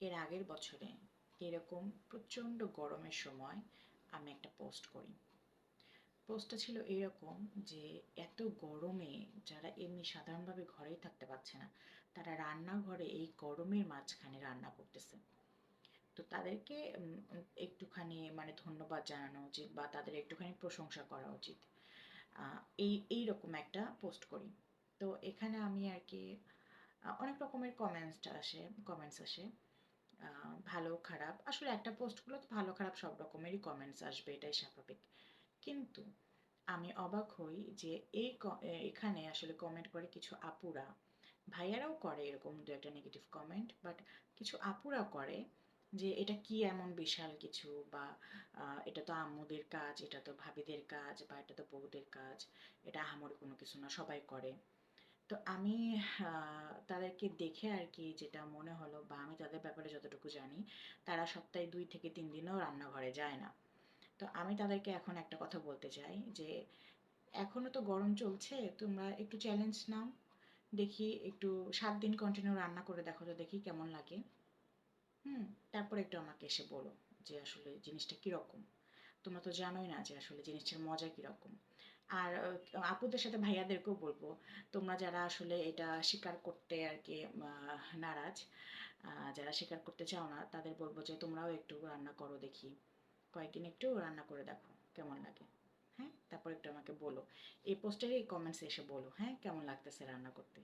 এর আগের বছরে এরকম প্রচণ্ড গরমের সময় আমি একটা পোস্ট করি। পোস্টটা ছিল এরকম যে এত গরমে যারা এমনি সাধারণভাবে ঘরেই থাকতে পারছে না, তারা রান্নাঘরে এই গরমের মাঝখানে রান্না করতেছে। তো তাদেরকে একটুখানি মানে ধন্যবাদ জানানো উচিত বা তাদের একটুখানি প্রশংসা করা উচিত। এই এই রকম একটা পোস্ট করি। তো এখানে আমি আর কি অনেক রকমের কমেন্টস আসে কমেন্টস আসে। ভালো, খারাপ। আসলে একটা পোস্টগুলো তো ভালো, খারাপ সব রকমেরই কমেন্টস আসবে, এটাই স্বাভাবিক। কিন্তু আমি অবাক হই যে এই এখানে আসলে কমেন্ট করে কিছু আপুরা। ভাইয়ারাও করে এরকম দু একটা নেগেটিভ কমেন্ট বাট কিছু আপুরা করে যে এটা কি এমন বিশাল কিছু বা এটা তো আম্মুদের কাজ, এটা তো ভাবিদের কাজ বা এটা তো বউদের কাজ, এটা আহামরি কোনো কিছু না, সবাই করে। তো আমি তাদেরকে দেখে আর কি যেটা মনে হলো বা আমি তাদের ব্যাপারে যতটুকু জানি, তারা সপ্তাহে দুই থেকে তিন দিনও রান্নাঘরে যায় না। তো আমি তাদেরকে এখন একটা কথা বলতে চাই যে, এখনও তো গরম চলছে, তোমরা একটু চ্যালেঞ্জ নাও। দেখি একটু সাত দিন কন্টিনিউ রান্না করে দেখো তো দেখি কেমন লাগে। হুম, তারপর একটু আমাকে এসে বলো যে আসলে জিনিসটা কীরকম। তোমরা তো জানোই না যে আসলে জিনিসটার মজা কীরকম। আর আপুদের সাথে ভাইয়াদেরকেও বলব, তোমরা যারা আসলে এটা স্বীকার করতে আর কি নারাজ যারা স্বীকার করতে চাও না, তাদের বলব যে তোমরাও একটু রান্না করো দেখি। কয়েকদিন একটু রান্না করে দেখো, কেমন লাগে? হ্যাঁ? তারপর একটু আমাকে বলো। এই পোস্টারে কমেন্টস এসে বলো হ্যাঁ? কেমন লাগতেছে রান্না করতে?